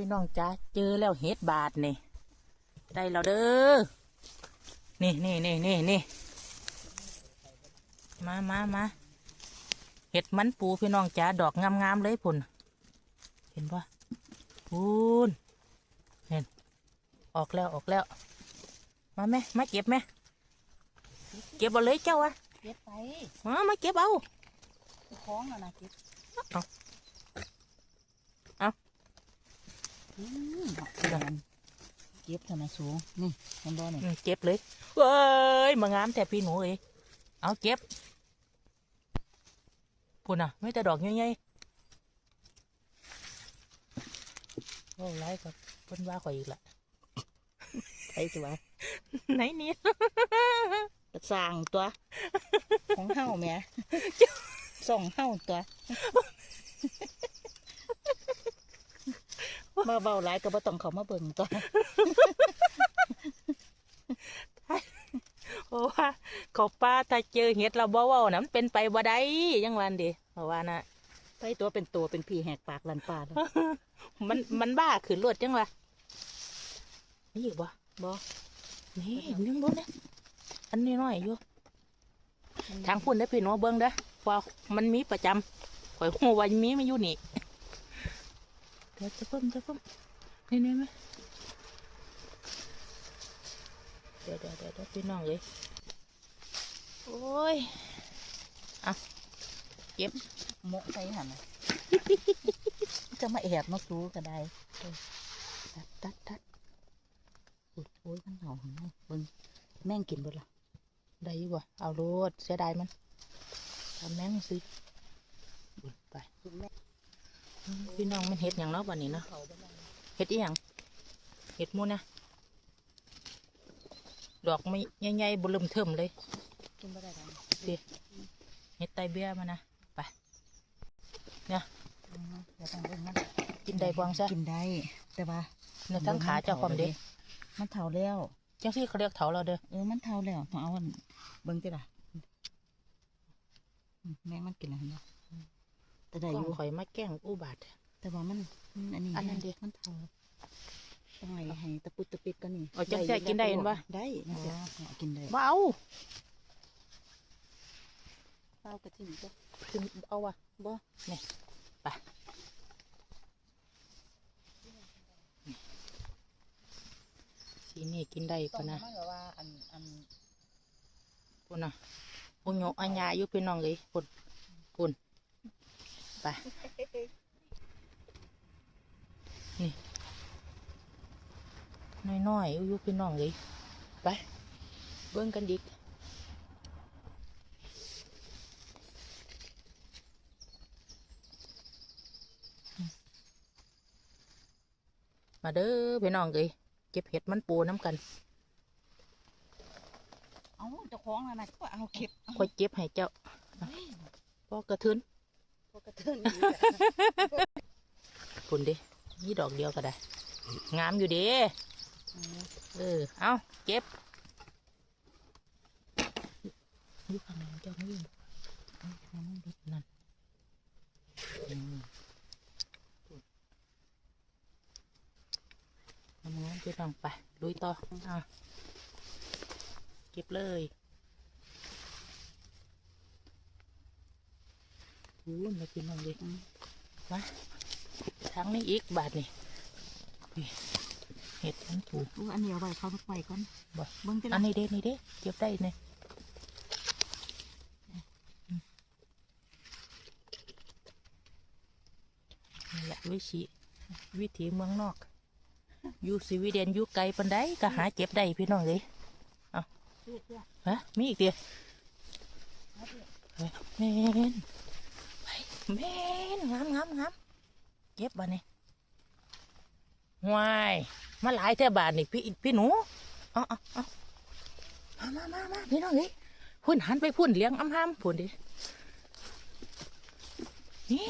พี่น้องจ้าเจอแล้วเห็ดบาทนี่ได้แล้วเด้อนี่นี่นี่นี่นี่มามามาเห็ดมันปูพี่น้องจ้าดอกงามๆเลยพุ่นเห็นปะพูนเห็นออกแล้วออกแล้ว มาแม่มาเก็บแม่เก็บเอาเลยเจ้าอะเก็บไปมามาเก็บเอาคล้องแล้วนะเก็บเอาเอา อืมเดินเก็บเท่านั้นสูงนี่เห็นบ่นี่อืมเก็บเลยเว้ยมางามแต่พี่หนูเอ้ยเอาเก็บพุ่นอะไม่แต่ดอกใหญ่ๆโอ้ไรกับเพิ่นว่าข่อยอีกละไปสิวะไหนเนี่ยสร้างตัว ของเฮาแหม่ส่องเฮาตัว มาเบาหลายก็บ่ต้องเขามาเบิ่งตัวเพราะว่าเขาป้าถ้าเจอเห็ดเราบ่เว้านะมันเป็นไปบ่ได้ยังวันเดีเพราะว่านะไปตัวเป็นตัวเป็นพี่แหกปากลันปาดมันมันบ้าขืนรวดจังวะนี่อยู่บ่บ่นี่ยังบ่เนี่ยอันนี้น้อยอยู่ทางพุ่นได้อพี่น้องเบิ้งเด้อเพราะมันมีประจำข่อยหัวามีไม่อยู่นี่ เดี๋ยวจะเพิ่มจะเพิ่มนี่นี่ไหมเดี๋ยวเดี๋ยวเดี๋ยวเดี๋ยวพี่น้องเลยโอ้ยเอาเก็บโมะใส่หั่นน่ะจะมาแอบมาสู้ก็ได้ตัดตัดตัดอุ๊ยโอ้ยมันเห่าหั่นเนาะเบิ่งแม่งกินเบิดล่ะได้อยู่บ่เอาโลดเสียดายมันทำแม่งสิบุญไปอืม พี่น้องมันเห็ดอย่างเนาะวันนี้เนาะเขาบ่ได้เห็ดอีหยังเห็ดหมูนะดอกไม่ใหญ่ๆบุลมเทิมเลยกินบ่ได้ดอกเห็ดไตเบี้ยมานะไปอืมเดี๋ยวต้องเบิ่งมันกินได้บ้างซะกินได้แต่ว่าเนื้อทั้งขาเจ้าความเด็กมันเท่าแล้วจังซี่เขาเรียกเถาเราเด้อเออมันเท่าแล้วต้องเอาอันเบิ่งติล่ะอืมแม่งมันกินอะไรเนาะ แต่ได้กอล้องยู่ข่อยมาแกล้งอุบาท แต่ว่ามันมันอันนี้อันนั้นดิมันเท่าต้องให้ให้ตะปุดตะปิดกันนี่เอาจังแท้กินได้เห็นปะได้จังแท้เนี่ยกินได้บ่เอาเป้ากระถิ่นจ้ะถึงเอาวะบ่นี่ไปสีนี่กินได้ต้ปะองนะมันก็ว่าอันอันปุ่นน่ะปุ่นโยอัญญาอยู่พี่น้องเลยปุ่นปุ่น ไปนี่น้อยๆอยู่พี่น้องเลยไป เบิ่งกันดิกมาเด้อพี่น้องเลยเก็บเห็ดมันปูน้ำกัน เอาเจ้าของน่ะนะก็เอาเก็บเอาค่อยเก็บให้เจ้าพอกระทืน พอกกระเทินอยู่ปุ่นดินี่ดอกเดียวก็ได้ งามอยู่ดีเออ เอาเก็บยุคนั้นจ้าไม่ยู่เอาเอามันดินั่นอืมทำงานพี่น้องไปลุยต่ออะเก็บเลย อู้มาพี่น้องเลยมาทางนี้อีกบาทนี่นี่เห็ดมันถูกอู้อันนี้เอาไว้เขาไว้ก่อนบ่เบิ่งติอัล่ะนนี้เด้นี่เด้เก็บได้เนี่ยนี่แหละวิธีวิถีเมืองนอก อยู่สวีเดนอยู่ไกลปันไดก็หาเก็บได้พี่น้องเลยฮะมีอีกเดียวเฮ้ยแม่นไป แม่นงามงามงามเก็บบ้านี่วายมาหลายแท่บาทนี่พี่พี่หนูเอ๋อาเอามามามามาพี่น้องนี่พุ่นหันไปพุ่นเลี้ยงอ้ำห้ามพุ่นดินี่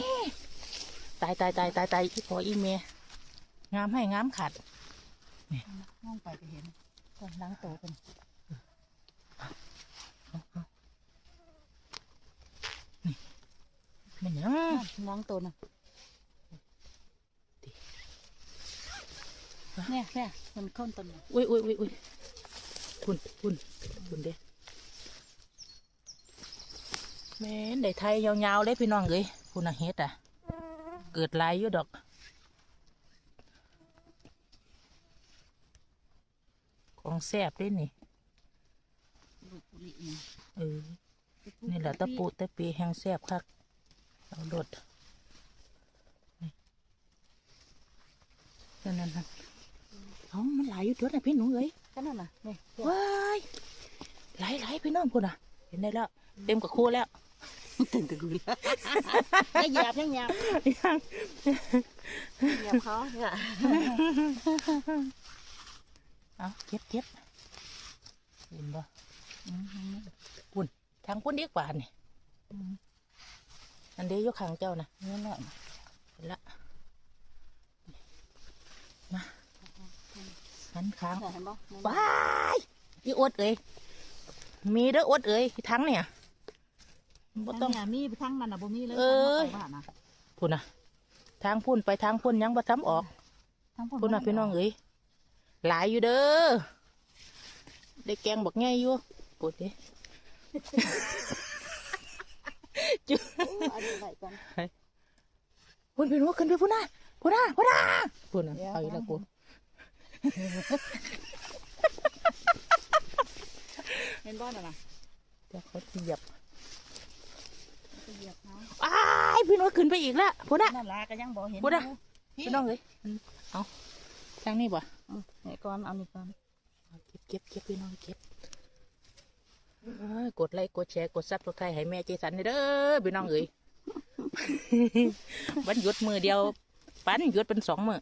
ตายตายตายตายตายอีพออีเมงามให้งามขาดมองไปก็เห็นกอนล้างโตวกัน มันหยังล้างโตวน่ะเนี่ยเนี่ยมันค้นต้นนี้อุ้ยอุ้ยอุ้ยอุ้ยพุ่นพุ่นพุ่นเด้แม่นได้ไทยยาวๆเลยพี่น้องเอ้ยพุ่นน่ะเฮ็ดอะ เกิดหลายอยู่ดอกของแซ่บเด้นี่ลูกปุรินี่เออนี่แหละตะปูตะปีแห้งแซ่บคัก เอาโดดนี่นั่นนั่นนั่นเอามันหลายอยู่ตัวน่ะพี่หนูเอ้ยก็นั่นน่ะนี่ว้ายหลายหลายพี่น้องพุ่นอะ เห็นได้แล้ว เต็มกับคู่แล้วถึงกับกูแล้วไม่หยาบยังหยาบหยาบเขาเนี่ยเอาเก็บเก็บเห็นบ่พุ่นทางพุ่นดีกว่านี่ อันเดียวอยู่ข้างเจ้านะนี่แหละเห็นละมาหันข้างเห็นบ่ว้ายอีอวดเอ้ยมีเด้ออวดเอ้ยทั้งเนี่ยบ่ต้ต้อองงมีทั้งนั้นน่ะบ่มีเลยเอ้ยทางบ้านน่ะพุ่นน่ะทางพุ่นไปทางพุ่นยังบ่ทำออกทางพุ่นน่ะพี่น้องเอ้ยหลายอยู่เด้อได้แกงบักไงอยู่ปุ่นเด้ จุโอ้อันนี้ไว้ก่อนพุ่นพี่น้องขึ้นไปพุ่นน่ะพุ่นน่ะพุ่นน่ะพุ่นน่ะเดี๋ยวเอาอีกแล้วกูเห็นบ่น่ะน่ะเดี๋ยวเขาเหยียบไปเหยียบเขาอ้ายพี่น้องขึ้นไปอีกแล้วพุ่นน่ะนั่นล่ะก็ยังบ่เห็นพูดอะพี่น้องเอ้ยเอาทางนี้บ่เอานี่ก่อนเอานี่ก่อนเก็บเก็บเก็บพี่น้องเก็บเอ้ย กดไลค์กดแชร์กดซับสไครต์ให้แม่เจสันเด้อพี่น้องเอ้ยวันหยุดมือเดียวปันหยุดเป็นสองมือ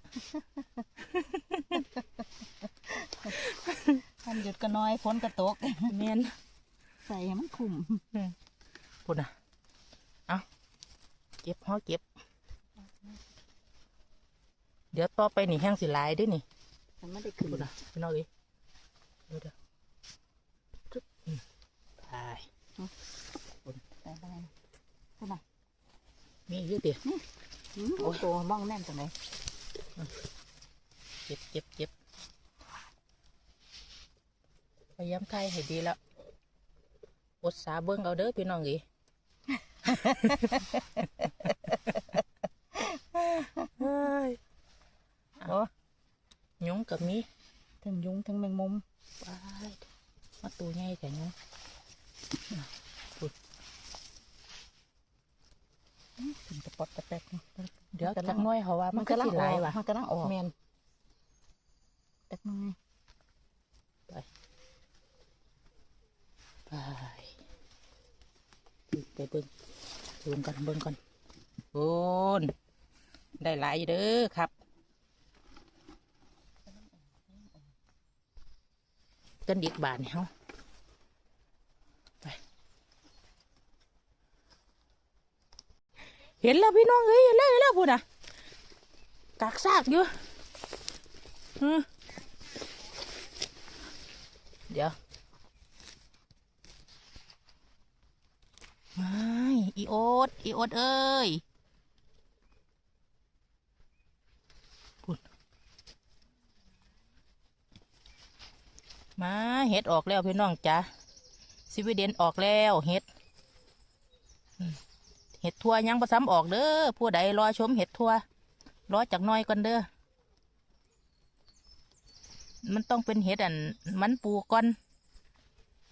ท่านหยุดก็น้อยฝนก็ตกแม่นใส่ให้มันคุ้มพูดนะเอาเก็บห่อเก็บ เดี๋ยวต่อไปนี่แห้งสิหลายเด้วยนี่มันไม่ได้ขึ้นพูดนะพี่น้องเอ้ยเดี๋ยวเดี๋ยวจึ๊บอืม ไปใส่ไปพุ่นน่ะมีเยอะเดียวอืมโอ้โหมองแน่นจังเลยเก็บเก็บเก็บพยายามไทยให้ดีแล้วอดสาเบิ้งเอาเด้อพี่น้องเอ้ยเฮ้ยโอ้ยุงกับมีทั้งยุงทั้งแมงมุมไปมาตัวใหญ่แต่ยุง ถึงกระปอดกระแตกนี่เดี๋ยวจักหน้อยเขาว่า มันก็สิหลายว่ะมันกำลังออกแมนจักหน้อยไปไปเบิ้งรวมกันเบิ้งก่อนโอนได้หลายอยู่เด้อครับกันดีกบาทนี่เฮาไป เห็นแล้วพี่น้องเอ้ยเห็นแล้วเห็นแล้วพูดนะกากซากอยู่เดี๋ยวไม่อีโอดอีโอดเอ้ยพูดมาเห็ดออกแล้วพี่น้องจ้ะสวีเดนออกแล้วเห็ด เห็ดทัวยังประซ้ำออกเด้อผู้ใดรอชมเห็ดทัวรอจากน้อยก่อนเด้อมันต้องเป็นเห็ดอันมันปูก่อน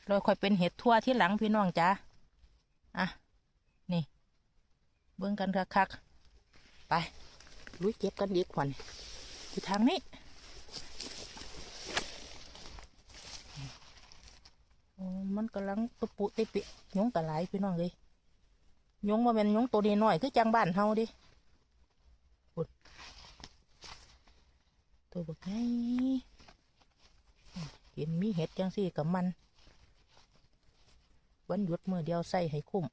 โดยค่อยเป็นเห็ดทัวที่หลังพี่น้องจ้าอะนี่ เบิ่งกันคักๆไปลุยเก็บกันดีกว่านี่อยู่ทางนี้มันกำลังตุปุติปิยงกระไหลายพี่น้องเลย ยงมาเป็นยงตัวนี้น้อยคือจังบ้านเฮาดิปุดตัวบักไงเห็นมีเห็ดจังสี่กับมันวันหยุดมือเดียวใส่ให้คุ้ม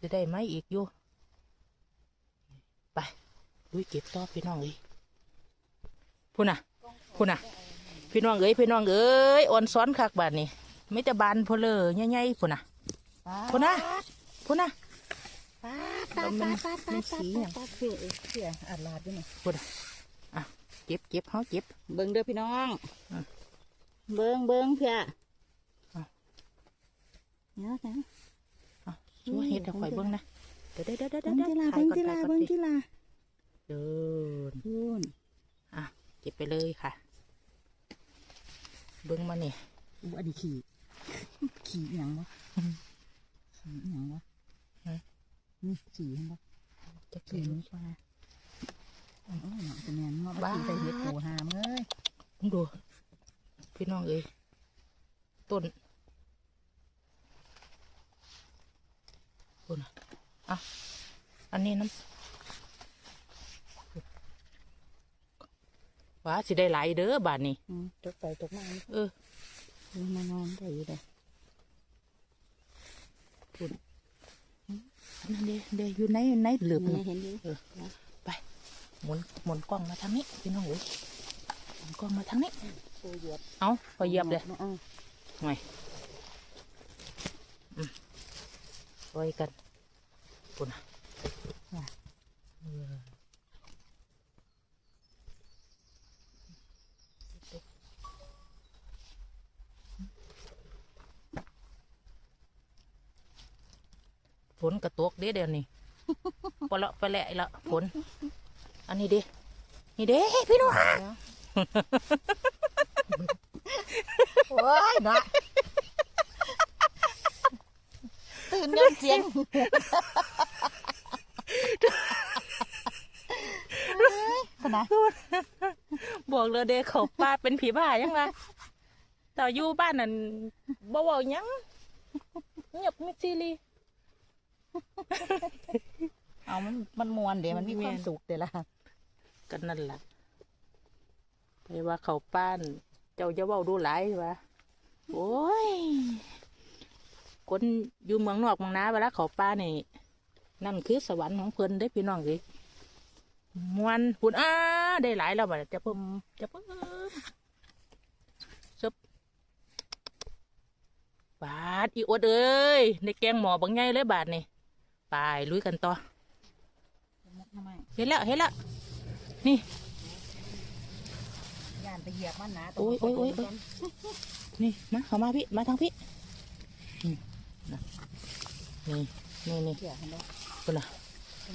จะได้ไหมอีกอยู่ ไปลุยเก็บต่อพี่น้องเอ้ยพูน่ะพูน่ะ พี่น้องเอ้ยพี่น้องเอ้ยอ่อนซ้อนคักบาดนี้ ไม่แต่บานเพลอใหญ่ๆพุ่นน่ะพุ่นนะพุ่นนะป๊าดปาดมัปานดปาดปาดมันปาสีดหยังปาดเพื่อเพื่ออาดลาดด้วยนี่เก็บเก็บเขาเก็บเบิ้งเด้อพี่น้องอะเบิ้งเบิ้งเพื่ออะเนาะนะอะชัวเฮ็ดให้ข่อยเบิ่งนะเดี๋ยวเดี๋ยวเดี๋ยวเดี๋เบิ้ยวงเดี๋ยวที่ลาถ่ายเบิ้งก่อนที่ลาถ่ายก่อนดิเบิ้งที่ลาเดินพูนอะเก็บไปเลยค่ะ เบิ่งมานี่อู้อันนี้ขี่ ขี่อหย่างวะอืมขี่อหย่างวะฮะนี่ขี่เห็นปะจะขี่เก็บนี้ปลาโอ้ยหนังเป็นแมนเนาะบ้าขี่ใส่เห็ดปูหามเอ้ยมึงดู พี่น้องเอ้ยต้นต้นอะอะ อันนี้น้ำว้าสิได้หลายเด้อบาทนี่อืมตกไปตกมาเออ นี่มานอนได้อยู่เลย อันนั้น เด้เด้อยู่ในในหลืบนี่นี่เห็นดิหมุนหมุนกล้องมาทางนี้พี่น้องเอ้ยหมุนกล้องมาทางนี้ปูเหยียบเอาพอเหยียบเลยออหน่อยอืมปล่อยกันปุ่นอะเออฝ นกระตกเด้เดี๋ยวนี้ปละไปแหละละฝนอันนี้ดินี่เด้พี่น้องโอ้ยเนาะตื่นเงินเสียงขนาดบอกเลยเด้เขาป้าเป็นผีบ้ายังไงแต่อยู่บ้านนั่นบ่เว้าหยังเงียบมิดซีรี เอามันมันมวนเดี๋ยวมันมีความแม่นสุขเดี๋ยวละกันนั่นแหละไปว่าเขาป้าน เจ้าจะเว้าดูหลายวะโอ้ยคนอยู่เมืองนอกเมืองนาเวลาเขาป้านี่นั่นคือสวรรค์ของเพิ่นได้อพี่น้องเลยมวนหุ่นอ้าได้หลายแล้วบัดจะเพิ่มจะเพิ่มซึบบาดอีอวดเอ้ยในแกงหมอบางไงเลยบาดนี่ ไปลุยกันต่อทำไมเห็นแล้วเห็นแล้วนี่ย่านไปเหยียบมันนะโอ้ยโอ้ยโอ้ยโอ้ยนี่มาเข้ามาพี่มาทางพี่นี่นะนี่นี่นี่เกี่ยเห็นไหมคุณน่ะ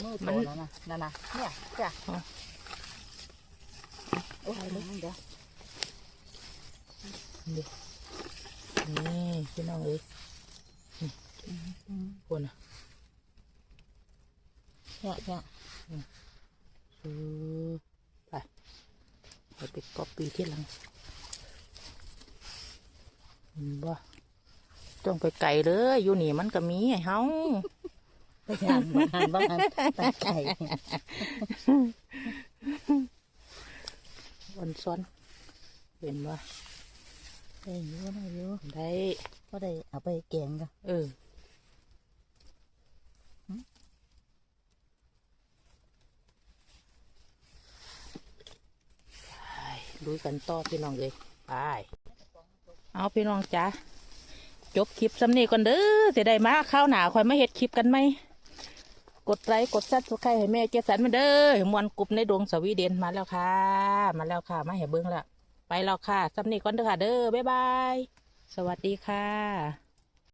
มือมัโตนแล้วนะนั่นนะเนี่ยจ้ะอ๋อโอ้ยเดี๋ยวนี่นี่พี่น้องเอ้ยคุณน่ะ เนี่ยเนี่ยอือไปไปก๊อปปี้ที่หลังบ่ต้องไปไก่เลยอยู่นี่มันก็มีไอ้เฮาไปย่านบ้านบ้านไปไก่วันซ้อนเห็นบ่ได้อยู่ได้อยู่ได้ก็ได้เอาไปแกงกันเออ ดูกันต่อพี่น้องเลยไปเอาพี่น้องจ้าจบคลิปสำเนีก่อนเด้อเสียดายมาข้าวหนาคอยมาเห็ดคลิปกันไหมกดไลค์กดซับสไครต์ให้แม่เจสันมาเด้อมวนกลุ่มในดวงสวีเดนมาแล้วค่ะ มาแล้วค่ะ มาเห็นเบื้องแล้วไปแล้วค่ะสำเนีก่อนเด้อค่ะ เด้อบ๊ายบาย สวัสดีค่ะ